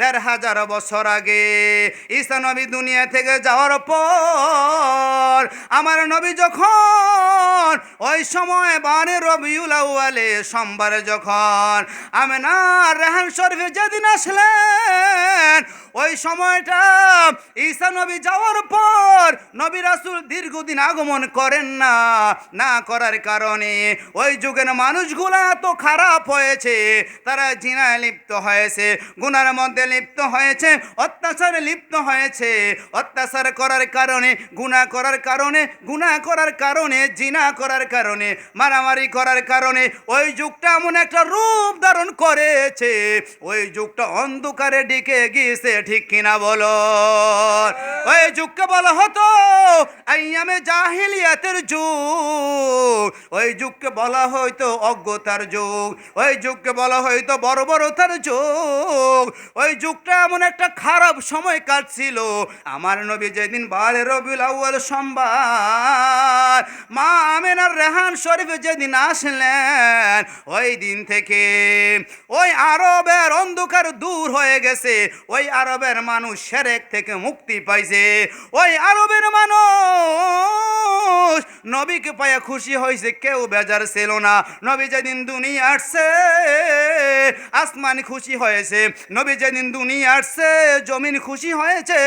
দেড় হাজার বছর আগে ঈসা নবী দুনিয়া থেকে যাওয়ার পর আমার নবী যখন ওই সময় বারে রবিউল আউয়ালে সোমবারে যখন আমেনার রেহান শরীফে যেদিন আসলেন, ওই সময়টা ঈসা নবী যাওয়ার পর নবী রাসূল দীর্ঘদিন আগমন করেন না না করার কারণে ওই যুগের মানুষগুলো এত খারাপ হয়েছে, তারা জিনায় লিপ্ত হয়েছে, গুনার মধ্যে লিপ্ত হয়েছে, অত্যাচারে লিপ্ত হয়েছে। অত্যাচার করার কারণে, গুনাহ করার কারণে, গুনাহ করার কারণে, জিনা করার কারণে, মারামারি করার কারণে ওই যুগটা এমন একটা রূপ ধারণ করেছে। ওই যুগটা অন্ধকারে ডেকে গিয়েছে, ঠিক কিনা বলো? ওই যুগকে বলা হতো, আইয়ামে জাহিলিয়াতের যুগ। ওই যুগকে বলা হয়তো অজ্ঞতার যুগ। ওই যুগকে বলা হয়তো বর্বরতার যুগ। ওই যুগটা এমন একটা খারাপ সময় কাটছিল। আমার নবী যেদিন বারে রবিউল আউয়াল সোমবার, মা আমেনার রেহান শরীফে যেদিন আসলেন, ওই দিন থেকে ওই আরবের অন্ধকার দূর হয়ে গেছে। ওই আরবের মানুষ সেরেক থেকে মুক্তি পাইছে। ওই আরবের মানুষ নবীকে পায়া খুশি হয়েছে কেউ বেজার ছিল না। নবী যেদিন দুনিয়া আসছে, আসমান খুশি হয়েছে। নবী যেদিন দুনিয়া আসছে, জমিন খুশি হয়েছে।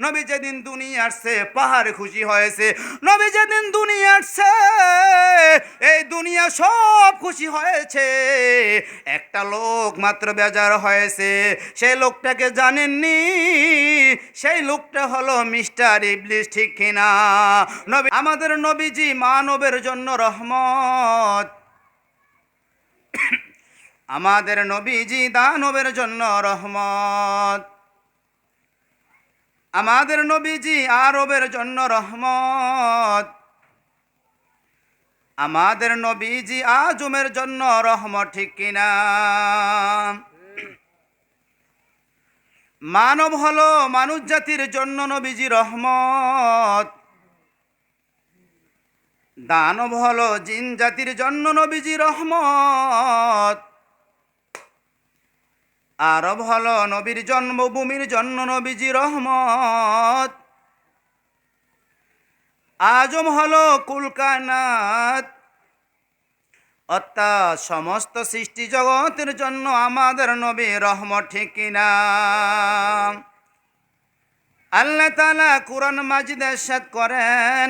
নবী যেদিন দুনিয়া আসছে, পাহাড় খুশি হয়েছে। নবী যেদিন দুনিয়া আসছে, এই দুনিয়া সব খুশি হয়েছে। একটা লোক মাত্র বেজার হয়েছে। সেই লোকটাকে জানেননি? সেই লোকটা হলো মিস্টার ইবলিস, ঠিক কিনা? নবী, আমাদের নবীজি মানবের জন্য রহমত। আমাদের নবীজি দানবের জন্য রহমত। আমাদের নবীজি আরবের জন্য রহমত। আমাদের নবীজি আজমের জন্য রহমত, ঠিক কিনা মানব হলো মানুষ জাতির জন্য নবীজি রহমত। দানব হলো জিন জাতির জন্য নবীজি রহমত। আরব হলো নবীর জন্মভূমির জন্য নবীজি রহমত। আজম হলো কুলকানাত অর্থাৎ সমস্ত সৃষ্টি জগতের জন্য আমাদের নবী রহমত ঠিক আল্লাহ তালা কুরআন মাজিদ এরশাদ করেন,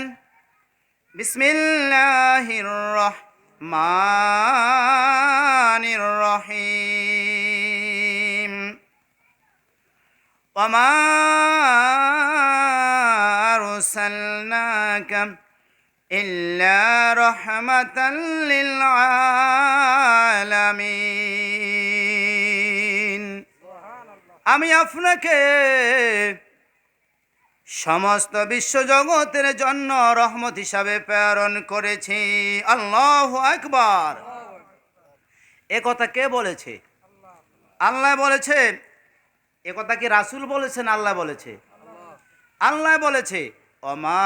বিসমিল্লাহির রহমানির রহিম। وما أرسلناك إلا رحمة للعالمين আমি আপনাকে সমস্ত বিশ্বজগতের জন্য রহমত হিসাবে প্রেরণ করেছি আল্লাহ আকবার এ কথা কে বলেছে আল্লাহ বলেছে এ কথা কি রাসূল বলেছেন, আল্লাহ বলেছে? আল্লাহ বলেছে অমা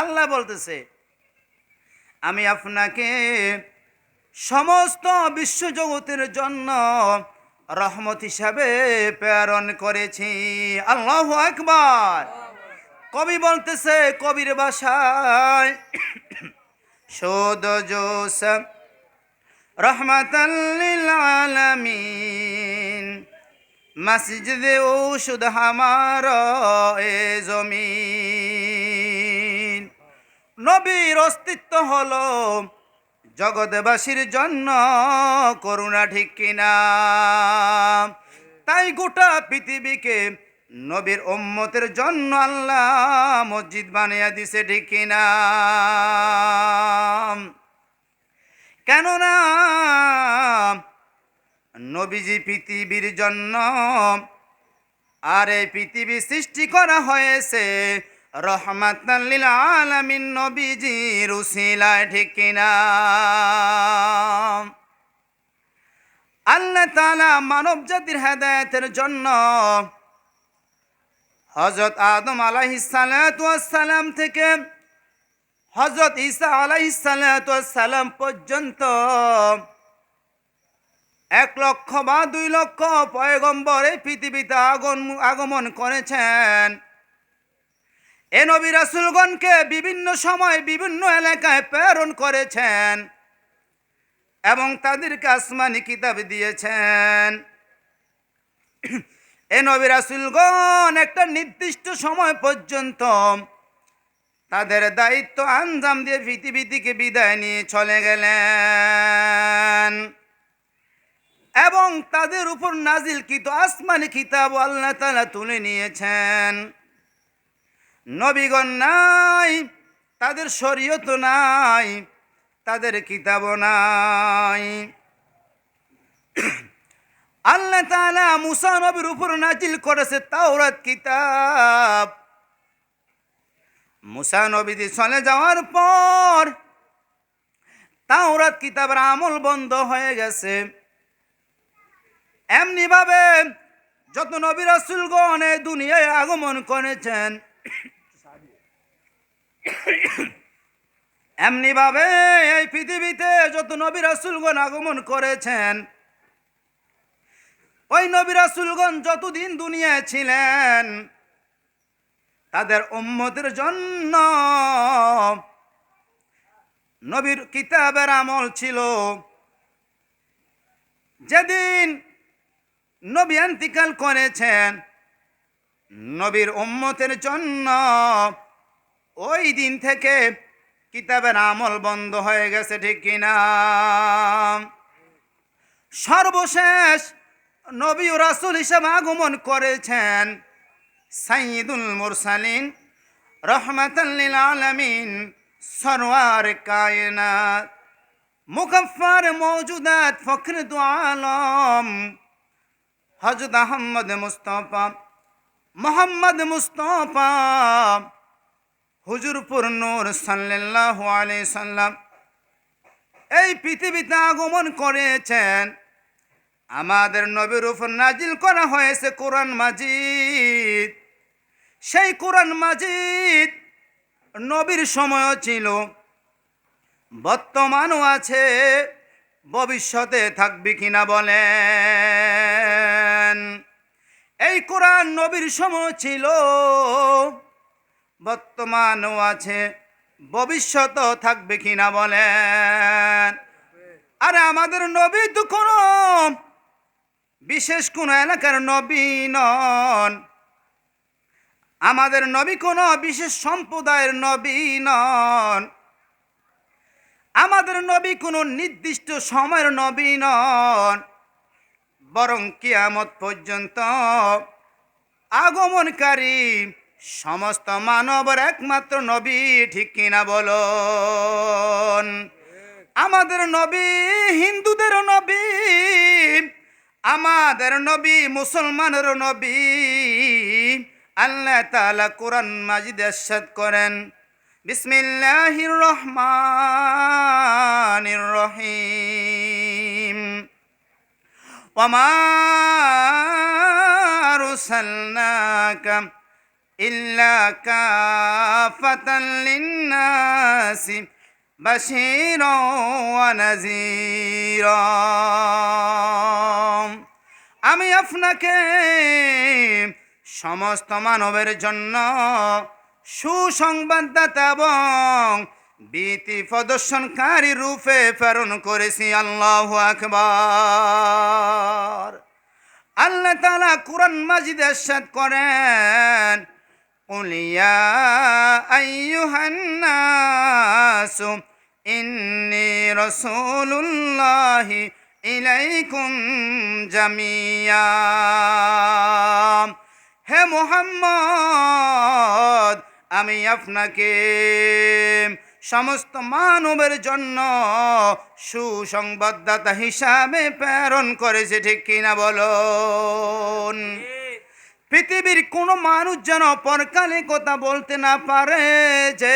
আল্লাহ বলতেছে, আমি আপনাকে সমস্ত বিশ্বজগতের জন্য রহমত হিসাবে প্রেরণ করেছি। আল্লাহ একবার কবি বলতেছে, কবির ভাষায় শোদ জোস রহমতাল্লিল আলামিন। মসজিদ ঔষধ হামার এ জমিন। নবীর অস্তিত্ব হলো জগৎবাসীর জন্য করুণা ঠিক কিনা। তাই গোটা পৃথিবীকে নবীর উম্মতের জন্য আল্লাহ মসজিদ বানিয়ে দিছে, ঠিক কিনা? কেননা নবীজি পৃথিবীর জন্য আর এই পৃথিবী সৃষ্টি করা হয়েছে রহমাতাল্লিল আলামিন নবীজি রুসিলায় ঠিক কিনা? আল্লাহ তাআলা মানব জাতির হেদায়েতের জন্য হজরত আদম আলাইহিস সালাম থেকে হজরত ঈসা আলাইসালাম পর্যন্ত এক লক্ষ বা দুই লক্ষ পয়গম্বর পৃথিবীতে আগন, আগমন করেছেন। এ নবী রাসুলগণকে বিভিন্ন সময় বিভিন্ন এলাকায় প্রেরণ করেছেন এবং তাদেরকে আসমানি কিতাব দিয়েছেন। এ নবী রাসুলগণ, একটা নির্দিষ্ট সময় পর্যন্ত তাদের দায়িত্ব আঞ্জাম দিয়ে পৃথিবী থেকে বিদায় নিয়ে চলে গেলেন। এবং তাদের উপর নাজিল কিত আসমানি কিতাব আল্লাহ তালা তুলে নিয়েছেন। নবীগণ নাই, তাদের শরীয়ত নাই, তাদের কিতাব নাই। আল্লাহ তাআলা মুসা নবীর উপর নাজিল করেছে তাওরাত কিতাব। মুসা নবীদি চলে যাওয়ার পর তাওরাত কিতাবের আমল বন্ধ হয়ে গেছে। এমনি ভাবে যত নবী রাসূলগণ দুনিয়ায় আগমন করেছেন এমনি ভাবে এই পৃথিবীতে যত নবী রাসূলগণ আগমন করেছেন ওই নবী রাসূলগণ যতদিন দুনিয়ায় ছিলেন, তাদের উম্মতের জন্য নবীর কিতাবের আমল ছিল যেদিন নবী এন্তিকাল করেছেন, নবীর উম্মতের জন্য ওই দিন থেকে কিতাবের আমল বন্ধ হয়ে গেছে, ঠিক কিনা? সর্বশেষ নবী রাসূল হিসেবে আগমন করেছেন সাইদুল মুরসালিন রহমাতাল্লিল আলামিন, সরওয়ার কায়নাত মুকফার মৌজুদাত ফখর দু আলম হজরত আহম্মদ মুস্তফা, মোহাম্মদ মুস্তফা, হুজুরপুর নূর সাল্লাল্লাহু আলাইহি সাল্লাম। এই পৃথিবীতে আগমন করেছেন আমাদের নবীর উপর নাজিল করা হয়েছে কোরআন মাজিদ। সেই কোরআন মাজিদ নবীর সময়ও ছিল, বর্তমানও আছে, ভবিষ্যতে থাকবে কিনা বলেন। এই কোরআন নবীর সময় ছিল, বর্তমানও আছে, ভবিষ্যতও থাকবে কিনা বলেন। আরে আমাদের নবী তো কোনো বিশেষ কোন এলাকার নবী নন। আমাদের নবী কোনো বিশেষ সম্প্রদায়ের নবী নন। আমাদের নবী কোনো নির্দিষ্ট সময়ের নবী নন। বরং কিয়ামত পর্যন্ত আগমনকারী সমস্ত মানবের একমাত্র নবী, ঠিক কিনা বলুন? আমাদের নবী হিন্দুদের নবী আমাদের নবী, মুসলমানের নবী, আল্লাহ তাআলা কোরআন মাজিদ এরশাদ করেন। বিসমিল্লাহির রহমানির রহিম। আরসালনাকা ইল্লা কাফাতাল লিন্নাসি ওয়া নাযীরা আমি আপনাকে সমস্ত মানবের জন্য সুসংবাদদাতা এবং ভীতি প্রদর্শনকারী রূপে প্রেরণ করেছি, আল্লাহ আকবার। আল্লাহ তালা কোরআন মাজিদ এরশাদ করেন قل يا أيها الناس إني رسول الله إليكم جميعا হে মোহাম্মদ আমি আপনাকে সমস্ত মানবের জন্য সুসংবাদদাতা হিসাবে প্রেরণ করেছে ঠিক কিনা বলুন পৃথিবীর কোনো মানুষ যেন পরকালে কথা বলতে না পারে যে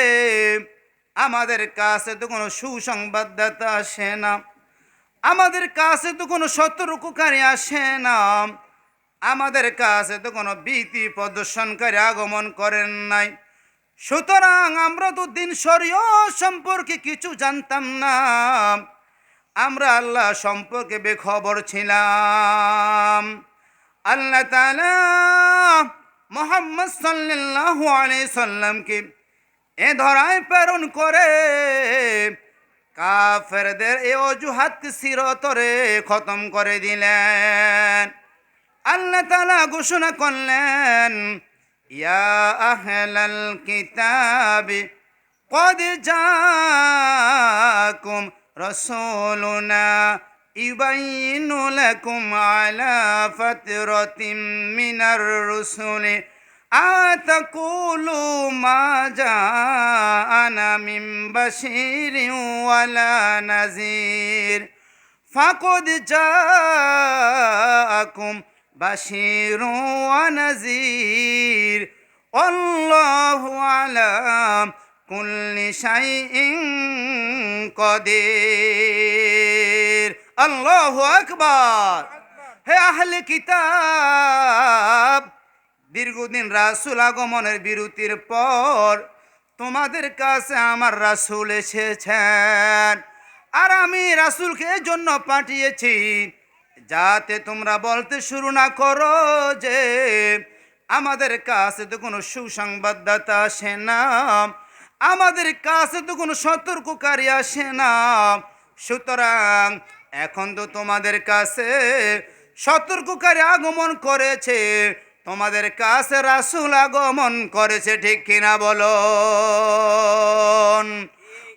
আমাদের কাছে তো কোনো সুসংবাদদাতা আসে না। আমাদের কাছে তো কোনো সতর্ককারী আসে না। আমাদের কাছে তো কোনো ভীতি প্রদর্শনকারী আগমন করেন নাই। সুতরাং আমরা তো দিন সরিয় সম্পর্কে কিছু জানতাম না। আমরা আল্লাহ সম্পর্কে বেখবর ছিলাম। আল্লাহ তাআলা মোহাম্মদ সাল্লাল্লাহু আলাইহি সাল্লামকে এ ধরায় প্রেরণ করে কাফেরদের এ অজুহাত সিরতরে খতম করে দিলেন আল্লাহ তাআলা ঘোষণা করলেন ইয়া আহলাল কিতাবি قد جاءكم رسولنا يبين لكم على فترة من الرسل أتقولوا ما جاءنا من بشير ولا نذير فقد جاءكم بشير ونذير والله على كل شيء قدير আল্লাহ আকবার। হে আহলে কিতাব, দীর্ঘদিন রাসুল আগমনের বিরতির পর তোমাদের কাছে আমার রাসুল এসেছেন আর আমি রাসুলকে এই জন্য পাঠিয়েছি যাতে তোমরা বলতে শুরু না করো যে আমাদের কাছে তো কোনো সুসংবাদদাতা আসে না, আমাদের কাছে তো কোনো সতর্ককারী আসে না। সুতরাং এখন তো তোমাদের কাছে সতর্ককারী আগমন করেছে। তোমাদের কাছে রাসুল আগমন করেছে, ঠিক কিনা বলো?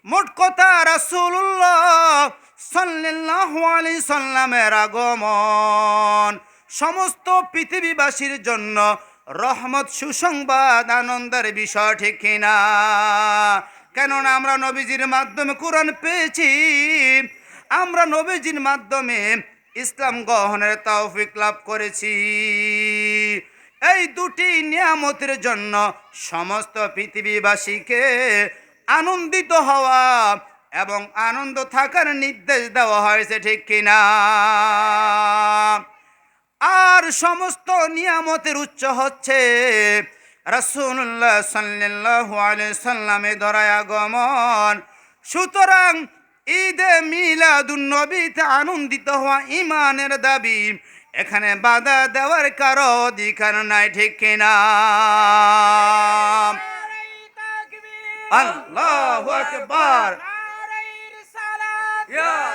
মোট কথা রাসুল্লাহ সাল্লাল্লাহু আলাইহি সাল্লামের আগমন, সমস্ত পৃথিবীবাসীর জন্য রহমত, সুসংবাদ, আনন্দের বিষয়, ঠিক কিনা? কেননা আমরা নবীজির মাধ্যমে কোরআন পেয়েছি। আমরা নবীজির মাধ্যমে ইসলাম গ্রহণের তৌফিক লাভ করেছি। এই দুটি নিয়ামতের জন্য সমস্ত পৃথিবীবাসীকে আনন্দিত হওয়া এবং আনন্দ থাকার নির্দেশ দেওয়া হয়েছে, ঠিক কিনা? আর সমস্ত নিয়ামতের উচ্চ হচ্ছে রাসূলুল্লাহ সাল্লাল্লাহু আলাইহি সাল্লামে ধরায় আগমন। সুতরাং ঈদে মিলাদুন নবীতে আনন্দিত হওয়া ইমানের দাবি এখানে বাধা দেওয়ার কারও অধিকার নাই ঠিক কিনা? আল্লাহু আকবার। Ya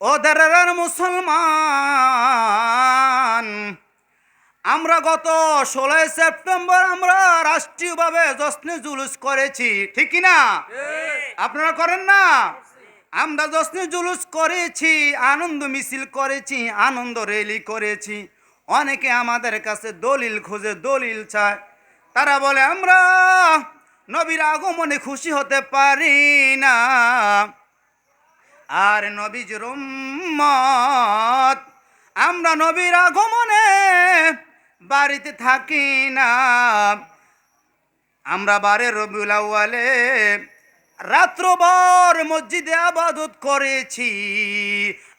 ও দারার মুসলমান আমরা গত ষোলোই সেপ্টেম্বর আমরা রাষ্ট্রীয়ভাবে জশ্নে জুলুস করেছি ঠিক না আপনারা করেন না? আমরা জশ্নে জুলুস করেছি আনন্দ মিছিল করেছি আনন্দ র্যালি করেছি। অনেকে আমাদের কাছে দলিল খুঁজে দলিল চায়। তারা বলে আমরা নবীর আগমনে খুশি হতে পারি না। আর নবীজ রুম্মত আমরা নবীর আগমনে বাড়িতে থাকি না। আমরা বারে রবিউল রাত্রভর মসজিদে আবাদত করেছি।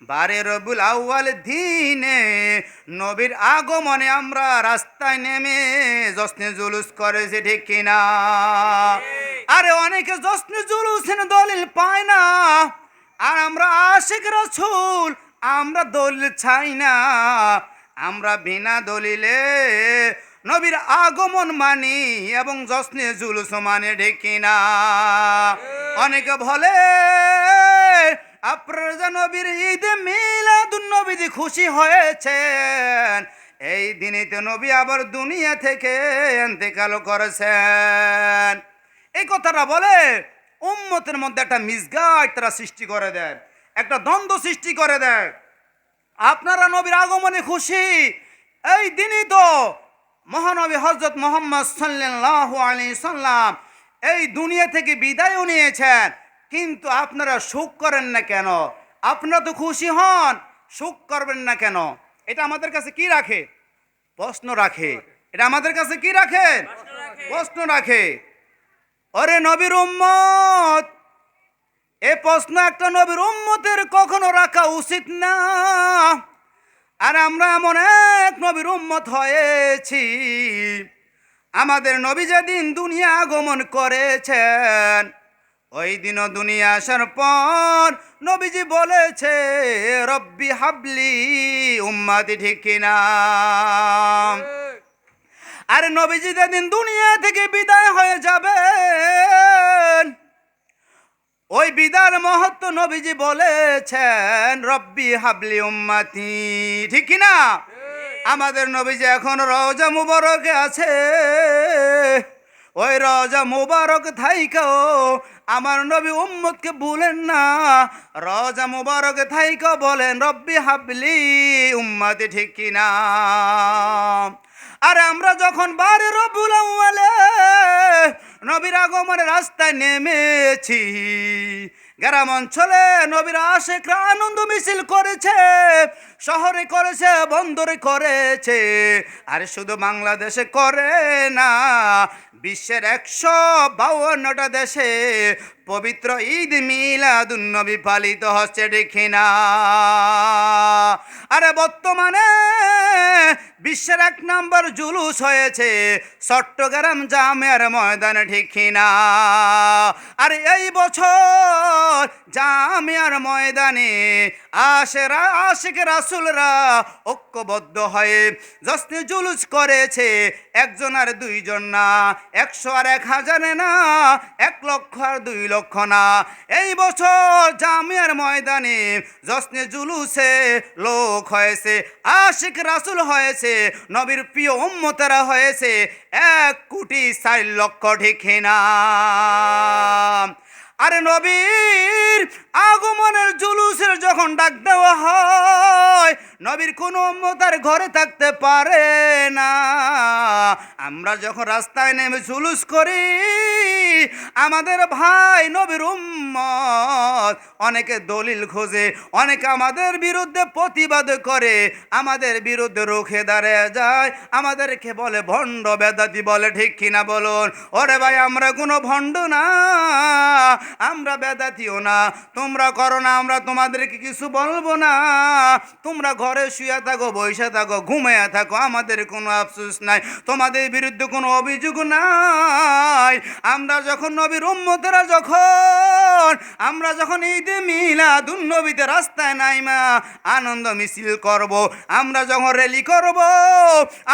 বারে রবুল আউয়াল দিনে নবীর আগমনে আমরা রাস্তায় নেমে জশ্নে জুলুস করেছি ঠিক কিনা? আরে অনেকে জশ্নে জুলুসের দলিল পায় না। আর আমরা আশেক রসুল আমরা দলিল চাই না। আমরা বিনা দলিলে নবীর আগমন মানি এবং যশ্নে জুলুস মানে ঢেকি না। অনেকে বলে, আপনারা নবীর ঈদে মিলাদুন নবীজি খুশি হয়েছেন, এই দিনেতে নবী আবার দুনিয়া থেকে এন্তেকাল করেছেন। এই কথাটা বলে উম্মতের মধ্যে একটা মিসগাইড তারা সৃষ্টি করে দেয় একটা দ্বন্দ্ব সৃষ্টি করে দেয় আপনারা নবীর আগমনে খুশি, এই দিনই তো মহানবী হজরত মোহাম্মদ সাল্লাহ আলী সাল্লাম এই দুনিয়া থেকে বিদায়ও নিয়েছেন। কিন্তু আপনারা সুখ করেন না কেন? আপনারা তো খুশি হন, সুখ করবেন না কেন? এটা আমাদের কাছে কি রাখে? প্রশ্ন রাখে। এটা আমাদের কাছে কি রাখে? প্রশ্ন রাখে। অরে নবীর উম্মত, এ প্রশ্ন একটা নবীর উম্মতের কখনো রাখা উচিত না। আর আমরা এমন এক নবীর উম্মত হয়েছি। আমাদের নবী যেদিন দুনিয়া আগমন করেছেন, ওই দিনও দুনিয়া আসার পর নবীজি বলেছে, রব্বি হাবলি উম্মাদি ঠিক কিনা? আর নবীজি যেদিন দুনিয়া থেকে বিদায় হয়ে যাবেন ওই বিদার মহত্ব নবীজি বলেছেন রব্বি হাবলি উম্মাতি। ঠিক কি না? আমাদের নবীজি এখন রওজা মুবারকে আছে। ওই রওজা মুবারক থাইকাও আমার নবী উম্মতকে বলেন না। রওজা মুবারক থাইকাও বলেন রব্বি হাবলি উম্মাতি। ঠিক কি না? আর আমরা যখন বারে রবুল নবীর আগমনের রাস্তায় নেমেছি, গ্রাম অঞ্চলে নবীর আশেকরা আনন্দ মিছিল করেছে, শহরে করেছে, বন্দরে করেছে। আর শুধু বাংলাদেশে করে না, বিশ্বের একশো বাউন্নটা দেশে পবিত্র ঈদ মিলাদুন্নবী পালিত হচ্ছে দেখি না। আরে বর্তমানে বিশ্বের এক নম্বর জুলুস হয়েছে চট্টগ্রাম জামের ময়দানে ঠিক না। আর এই বছর জামিয়ার ময়দানে আশেরা আশিক রাসুলরা ঐক্যবদ্ধ হয়ে জশ্নে জুলুস করেছে। একজন আর দুইজন না, একশো আর এক হাজারে না, এক লক্ষ আর দুই লক্ষ না এই বছর জামিয়ার ময়দানে জশ্নে জুলুসে লোক হয়েছে, আশিক রাসুল হয়েছে, নবীর প্রিয় উম্মতারা হয়েছে, এক কোটি চার লক্ষ ঠিক না আরে নবীর আগমনের জুলুসের যখন ডাক দেওয়া হয়, নবীর কোনো উম্মতার ঘরে থাকতে পারে না। আমরা যখন রাস্তায় নেমে জুলুস করি আমাদের ভাই নবীর উম্মত অনেকে দলিল খোঁজে, অনেকে আমাদের বিরুদ্ধে প্রতিবাদ করে। আমাদের বিরুদ্ধে রুখে দাঁড়িয়ে যায়। আমাদেরকে বলে, ভণ্ড বেদাতি বলে, ঠিক কিনা বলুন? ওরে ভাই, আমরা কোনো ভণ্ড না। আমরা বেদাতিও না। তোমরা করো না, আমরা তোমাদেরকে কিছু বলব না। তোমরা ঘরে শুয়ে থাকো, বসে থাকো, ঘুমিয়ে থাকো। আমাদের কোনো আফসোস নাই। তোমাদের বিরুদ্ধে কোনো অভিযোগ নাই। আমরা যখন নবীর উম্মতেরা যখন আমরা যখন ঈদে মিলাদুন নবীতে রাস্তায় নাইমা আনন্দ মিছিল করব, আমরা যখন র্যালি করব,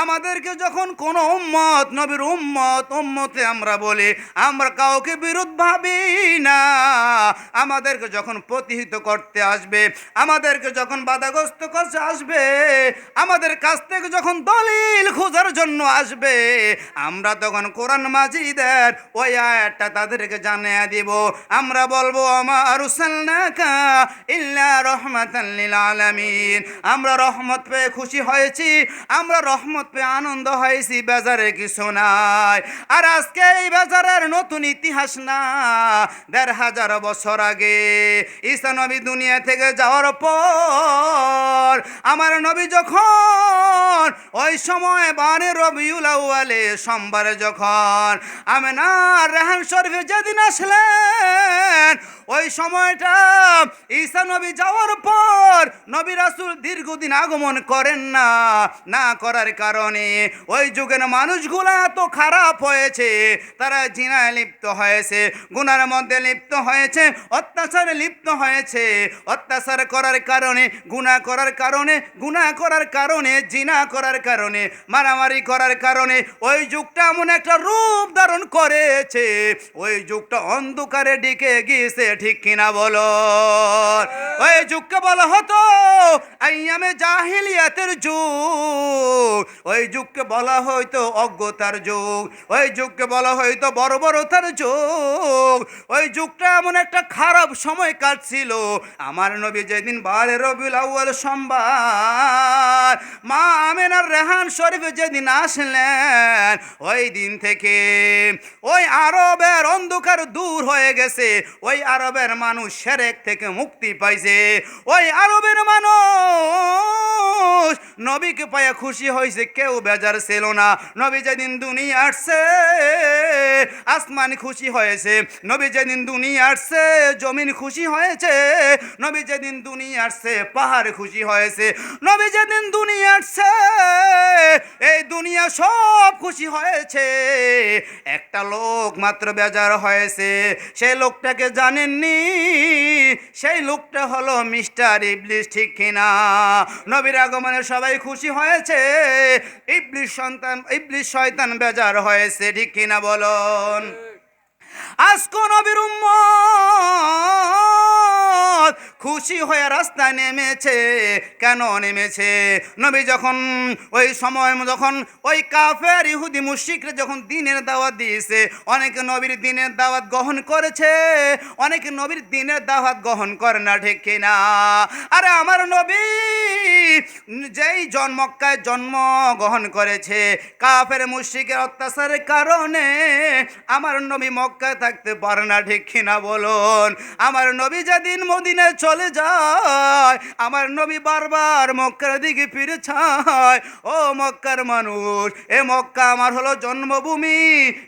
আমাদেরকে যখন কোনো উম্মত, নবীর উম্মত, উম্মতে আমরা বলি, আমরা কাউকে বিরোধ ভাবি না। আমাদেরকে যখন প্রতিহিত করতে আসবে, আমাদেরকে যখন বাধাগ্রস্ত করতে আসবে, আমাদের কাছ থেকে যখন দলিল খোঁজার জন্য আসবে, আমরা তখন কোরআন মাজিদের ওই আয়াতটা তাদেরকে জানিয়ে দিব। আমরা বলব আমার ইল্লা আমরা রহমত পেয়ে খুশি হয়েছি, আমরা রহমত পেয়ে আনন্দ হয়েছি, বাজারে কিছু নাই। আর আজকে এই বাজারের নতুন ইতিহাস না, দেড় হাজার বছর আগে ঈসা নবী দুনিয়া থেকে যাওয়ার পর আমার নবী যখন ওই সময় বারে রবিউল আউয়ালে সোমবারে যখন আমেনা রেহান শরীফে যেদিন আসলেন ওই সময়টা ঈসা নবী যাওয়ার পর নবী রাসুল দীর্ঘদিন আগমন করেন না না করার কারণে। ওই যুগের মানুষগুলো এত খারাপ হয়েছে, তারা জিনায় লিপ্ত হয়েছে, গুনার মধ্যে লিপ্ত হয়েছে, অত্যাচারে লিপ্ত হয়েছে। অত্যাচার করার কারণে, গুনাহ করার কারণে, গুনাহ করার কারণে জিনা করার কারণে, মারামারি করার কারণে ওই যুগটা এমন একটা রূপ ধারণ করেছে। ওই যুগটা অন্ধকারে ডিকে গিয়েছে ঠিক কিনা বলো? ওই যুগকে বলা হতো আইয়ামে জাহিলিয়াতের যুগ। ওই যুগকে বলা হয়তো অজ্ঞতার যুগ। ওই যুগকে বলা হয়তো বর্বরতার যুগ। ওই যুগটা এমন একটা খারাপ সময় কাটছিল আমার নবী যেদিন বারে রবিউল আউয়াল সোমবার। মা আমেনার রেহান শরীফে যেদিন আসলেন, ওই দিন থেকে ওই আরবের অন্ধকার দূর হয়ে গেছে। ওই আরবের মানুষ সেরেক থেকে মুক্তি পাইছে। ওই আরবের মানুষ নবীকে পায়ে খুশি হয়েছে কেউ বেজার ছিল না। নবী যেদিন দুনিয়া আসছে, আসমান খুশি হয়েছে। নবী যেদিন দুনিয়া আসছে, জমিন খুশি হয়েছে। নবী যেদিন দুনিয়া আসছে, পাহাড় খুশি হয়েছে। নবী যেদিন দুনিয়া আসছে, এই দুনিয়া সব খুশি হয়েছে। একটা লোক মাত্র বেজার হয়েছে, সেই লোকটাকে জানেননি? সেই লোকটা হলো মিস্টার ইবলিস, ঠিক কিনা? নবীর আগমনে সবাই খুশি হয়েছে। ইবলিস সন্তান, ইবলিস শয়তান বেজার হয়েছে, ঠিক কিনা বলুন? আজকো নবীর উম্মত খুশি হয়ে রাস্তায় নেমেছে, কেন নেমেছে? নবী যখন ওই সময় যখন ওই কাফের ইহুদি মুশিকরে যখন দিনের দাওয়াত দিয়েছে, অনেকে নবীর দিনের দাওয়াত গ্রহণ করেছে, অনেকে নবীর দিনের দাওয়াত গ্রহণ করে না, ঠিক কিনা? আরে আমার নবী যেই জন্মক্কায় জন্ম গ্রহণ করেছে, কাফের মুশিকের অত্যাচারের কারণে আমার নবী মক্কায় থাকতে পারে না, ঠিক কিনা বলুন? আমার নবী যেদিন মদিনে চলে যায়। আমার নবী বারবার মক্কার দিকে ফিরে চায়। ও মক্কার মানুষ, এ মক্কা আমার হলো জন্মভূমি,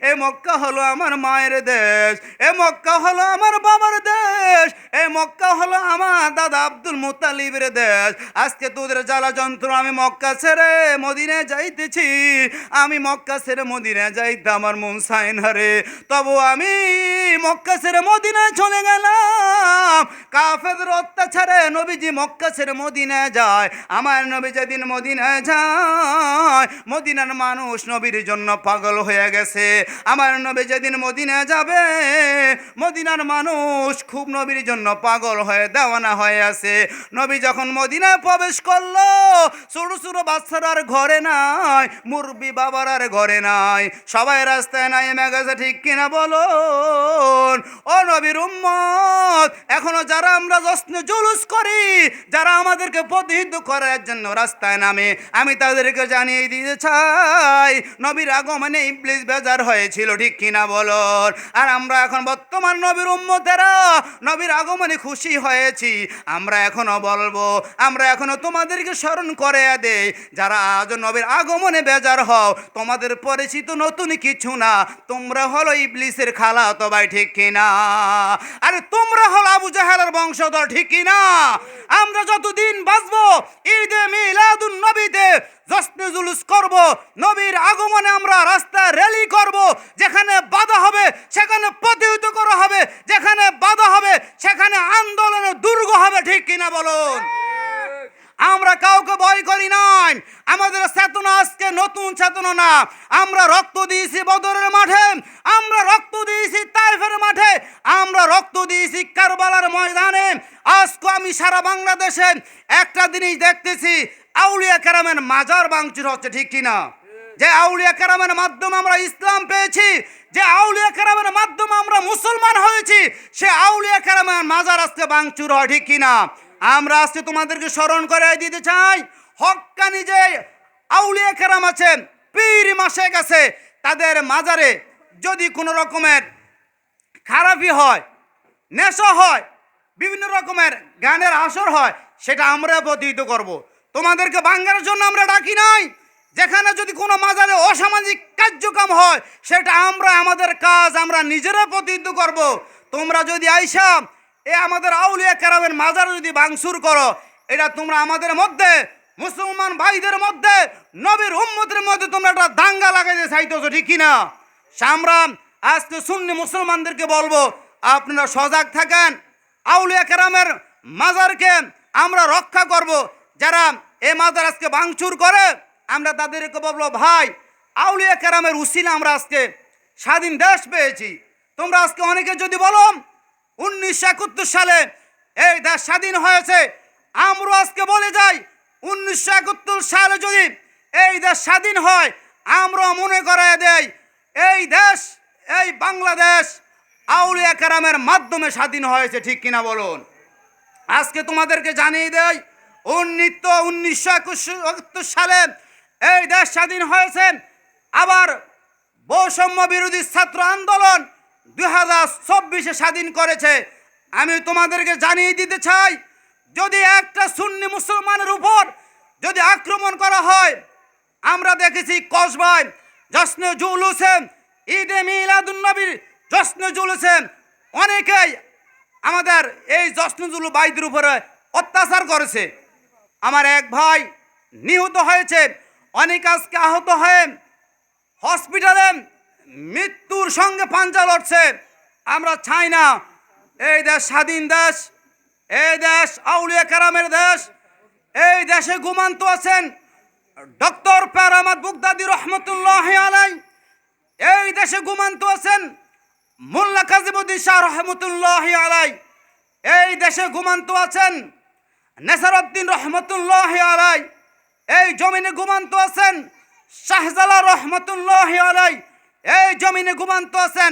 এ মক্কা হলো আমার মায়ের দেশ, এ মক্কা হলো আমার বাবার দেশ, এ মক্কা হলো আমার দাদা আব্দুল মুতালিবের দেশ। আজকে তোদের জ্বালা যন্ত্র আমি মক্কা ছেড়ে মদিনে যাইতেছি। আমি মক্কা ছেড়ে মদিনে যাইতে আমার মন সাইন হারে তবু আমি মক্কা ছেড়ে মদিনায় চলে গেলাম। কাফেদের অত্যাচারে নবীজি মক্কা ছেড়ে মদিনায় যায়। আমার নবী যেদিন মদিনায় যায়, মদিনার মানুষ নবীর জন্য পাগল হয়ে গেছে। আমার নবী যেদিন মদিনায় যাবে, মদিনার মানুষ খুব নবীর জন্য পাগল হয়ে দেওয়ানা হয়ে আছে। নবী যখন মদিনায় প্রবেশ করল, ছোট বাচ্চারা আর ঘরে নাই, মুরব্বী বাবার আর ঘরে নাই। সবাই রাস্তায় নাই গেছে, ঠিক কিনা বলো ও নবীর উম্মত, এখনও যারা আমরা যশ্ন জুলুস করি। যারা আমাদেরকে প্রতিহিত করার জন্য রাস্তায় নামে, আমি তাদেরকে জানিয়ে দিতে চাই, নবীর আগমনে ইবলিস বেজার হয়েছিল, ঠিক কিনা বলো? আর আমরা এখন বর্তমান নবীর উম্মতেরা, নবীর আগমনে খুশি হয়েছি। আমরা এখনও বলব, আমরা এখনও তোমাদেরকে স্মরণ করে দেই, যারা আজ নবীর আগমনে বেজার হও, তোমাদের পরিচিত নতুন কিছু না, তোমরা হলো ইবলিসের খালা তো ভাই, ঠিক কিনা? আরে তোমরা হলো আবু জাহেলের বংশধর, ঠিক কিনা? আমরা যতদিন বাঁচবো, ঈদে মিলাদুন নবীতে জশ্নে জুলুস করব, নবীর আগমনে আমরা রাস্তায় র্যালি করব, যেখানে বাধা হবে, সেখানে প্রতিহিত করা হবে, যেখানে বাধা হবে, সেখানে আন্দোলনে দুর্গ হবে, ঠিক কিনা বলুন? আমরা কাউকে ভয় করি নাই। আমাদের চেতনা আজকে নতুন চেতনা না। আমরা রক্ত দিয়েছি বদরের মাঠে, আমরা রক্ত দিয়েছি তাইফের মাঠে, আমরা রক্ত দিয়েছি আমি সারা বাংলাদেশে একটা জিনিস দেখতেছি, আউলিয়া কেরামের মাজার ভাঙচুর হচ্ছে ঠিক কিনা? যে আউলিয়া কেরামের মাধ্যমে আমরা ইসলাম পেয়েছি, যে আউলিয়া কেরামের মাধ্যমে আমরা মুসলমান হয়েছি, সে আউলিয়া কেরামের মাজার আজকে ভাঙচুর হয় ঠিক কিনা? আমরা আজকে তোমাদেরকে স্মরণ করে দিতে চাই হক্কানি যে আউলিয়া কেরাম আছেন পীর মাসে গেছে, তাদের মাজারে যদি কোনো রকমের খারাপই হয়, নেশা হয় বিভিন্ন রকমের গানের আসর হয়, সেটা আমরা প্রতিহিত করব। তোমাদেরকে বাঙ্গার জন্য আমরা ডাকি নাই যেখানে যদি কোনো মাজারে অসামাজিক কার্যক্রম হয়, সেটা আমরা, আমাদের কাজ আমরা নিজেরা প্রতিহিত করব। তোমরা যদি আইসা, এ আমাদের আউলিয়া কেরামের মাজার যদি বাংসুর করো, এটা তোমরা আমাদের মধ্যে, মুসলমান ভাইদের মধ্যে, নবীর উম্মতের মধ্যে তোমরা একটা দাঙ্গা লাগাইতে চাইতেছো, ঠিক কিনা সামরাম আজকে সুন্নি মুসলমানদেরকে বলব, আপনারা সজাগ থাকেন আউলিয়া কেরামের মাজারকে আমরা রক্ষা করব। যারা এ মাজার আজকে ভাঙচুর করে, আমরা তাদেরকে বলব, ভাই, আউলিয়া কেরামের উসিলা আমরা আজকে স্বাধীন দেশ পেয়েছি। তোমরা আজকে অনেকে যদি বলো, উনিশশো একাত্তর সালে এই দেশ স্বাধীন হয়েছে, আমরা আজকে বলে যাই, উনিশশো একাত্তর সালে যদি এই দেশ স্বাধীন হয়, আমরা মনে করে দেই, এই দেশ, এই বাংলাদেশ আউলিয়া কেরামের মাধ্যমে স্বাধীন হয়েছে, ঠিক কিনা বলুন? আজকে তোমাদেরকে জানিয়ে দেয় উন্নীত উনিশশো একাত্তর সালে এই দেশ স্বাধীন হয়েছে। আবার বৈষম্য বিরোধী ছাত্র আন্দোলন দুই হাজার চব্বিশে স্বাধীন করেছে। আমি তোমাদেরকে জানিয়ে দিতে চাই, যদি একটা সুন্নি মুসলমানের উপর যদি আক্রমণ করা হয়, আমরা দেখেছি কসবায় জশ্নে জুলুসে ঈদে মিলাদুন জশ্নে জুলুসে অনেকেই আমাদের এই জশ্নে জুলু বাইদের উপরে অত্যাচার করেছে। আমার এক ভাই নিহত হয়েছে অনেক আজকে আহত হয়ে হসপিটালে মৃত্যুর সঙ্গে পাঞ্জা লড়ছে। আমরা চাই না এই দেশ স্বাধীন দেশ, এই দেশ আউলিয়া কারামের দেশ, এই দেশে ঘুমান্ত আছেন ডক্টর প্যারামাদ বুগদাদি রহমতুল্লাহ আলাই। এই দেশে ঘুমান্ত আছেন মোল্লা কাজিমুদ্দিন শাহ রহমতুল্লাহ আলাই, এই দেশে ঘুমান্ত আছেন। নেসারউদ্দিন রহমতুল্লাহ আলাই, এই জমিনে ঘুমান্ত আছেন। শাহজালা রহমতুল্লাহ আলাই, এই জমিনে ঘুমান্ত আছেন।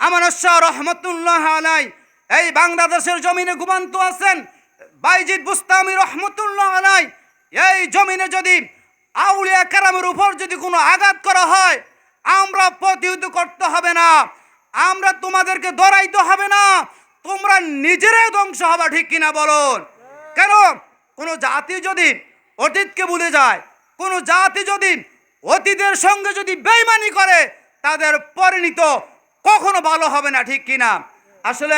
আমানত শাহ রহমতুল্লাহ আলাই, এই বাংলাদেশের জমিনে ঘুমান্ত আছেন। বাইজিদ বুস্তামি রহমতুল্লাহ আলাই, এই জমিনে যদি আউলিয়া কারামের উপর যদি কোনো আঘাত করা হয়, আমরা প্রতিহত করতে হবে না। আমরা তোমাদেরকে দরাইতে হবে না। তোমরা নিজেরাই ধ্বংস হবা, ঠিক কিনা বলুন কেন? কোনো জাতি যদি অতীতকে ভুলে যায়, কোনো জাতি যদি অতীতের সঙ্গে যদি বেইমানি করে, তাদের পরিণত কখনো ভালো হবে না, ঠিক কিনা? আসলে